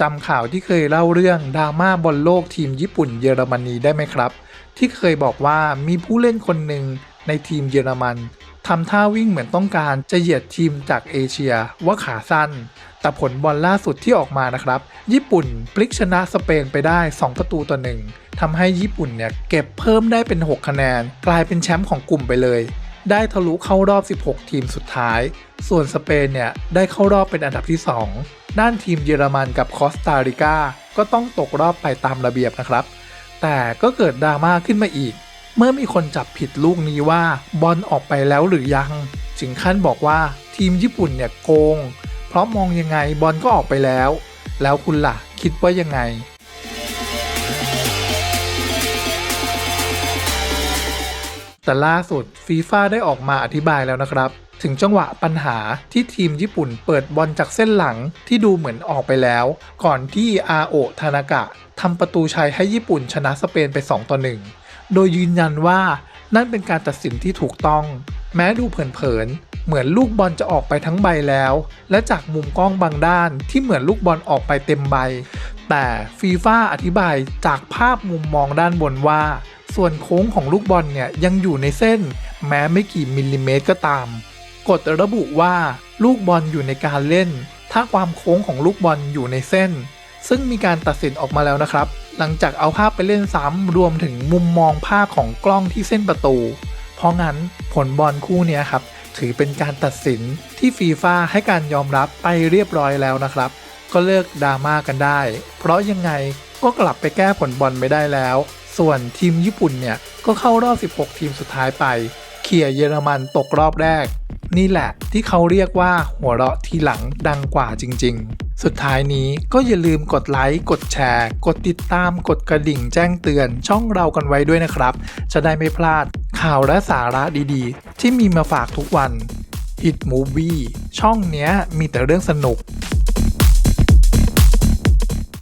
จำข่าวที่เคยเล่าเรื่องดราม่าบอลโลกทีมญี่ปุ่นเยอรมนีได้ไหมครับ ที่เคยบอกว่ามีผู้เล่นคนหนึ่งในทีมเยอรมันทำท่าวิ่งเหมือนต้องการจะเหยียดทีมจากเอเชียว่าขาสั้น แต่ผลบอลล่าสุดที่ออกมานะครับ ญี่ปุ่นพลิกชนะสเปนไปได้ 2 ประตูต่อหนึ่งทำให้ญี่ปุ่นเนี่ยเก็บเพิ่มได้เป็น 6 คะแนน กลายเป็นแชมป์ของกลุ่มไปเลย ได้ทะลุเข้ารอบ 16 ทีมสุดท้าย ส่วนสเปนเนี่ยได้เข้ารอบเป็นอันดับที่ 2 ด้านทีมเยอรมันกับคอสตาริกาก็ต้องตกรอบไปตามระเบียบนะครับ แต่ก็เกิดดราม่าขึ้นมาอีก เมื่อมีคนจับผิดลูกนี้ว่าบอลออกไปแล้วหรือยังถึงขั้นบอกว่าทีมญี่ปุ่นเนี่ยโกง เพราะมองยังไงบอลก็ออกไปแล้ว แล้วคุณล่ะ คิดว่ายังไง แต่ล่าสุดฟีฟ่าได้ออกมาอธิบายแล้วนะครับ ถึงจังหวะปัญหาที่ทีมญี่ปุ่นเปิดบอลจากเส้นหลังที่ดูเหมือนออกไปแล้ว ก่อนที่อาโอทานากะทำประตูชัยให้ญี่ปุ่นชนะสเปนไป 2 ต่อ 1 โดยยืนยันว่านั่นเป็นการตัดสินที่ถูกต้อง แม้ดูเผินๆ เหมือนลูกบอลจะออกไปทั้งใบแล้ว และจากมุมกล้องบางด้านที่เหมือนลูกบอลออกไปเต็มใบ แต่ฟีฟ่าอธิบายจากภาพมุมมองด้านบนว่า ส่วนโค้งของลูกบอลเนี่ยยังอยู่ในเส้น แม้ไม่กี่มิลลิเมตรก็ตาม กฎระบุว่าลูกบอลอยู่ในการเล่น ถ้าความโค้งของลูกบอลอยู่ในเส้น ซึ่งมีการตัดสินออกมาแล้วนะครับ หลังจากเอาภาพไปเล่นซ้ำรวมถึงมุมมองภาพของกล้องที่เส้นประตู เพราะงั้นผลบอลคู่นี้ครับถือเป็นการตัดสินที่ฟีฟ่าให้การยอมรับไปเรียบร้อยแล้วนะครับ ก็เลิกดราม่ากันได้ เพราะยังไงก็กลับไปแก้ผลบอลไม่ได้แล้ว ส่วนทีมญี่ปุ่นเนี่ยก็เข้ารอบ 16 ทีมสุดท้ายไปเคลียเยอรมันตกรอบแรก นี่แหละที่เขาเรียกว่าหัวเราะทีหลังดังกว่าจริง ๆ สุดท้ายนี้ก็อย่าลืมกดไลค์กดแชร์ กดติดตามกดกระดิ่งแจ้งเตือนช่องเรากันไว้ด้วยนะครับ จะได้ไม่พลาดข่าวและสาระดีๆ ที่มีมาฝากทุกวัน Hit Movie ช่องเนี้ยมีแต่เรื่องสนุก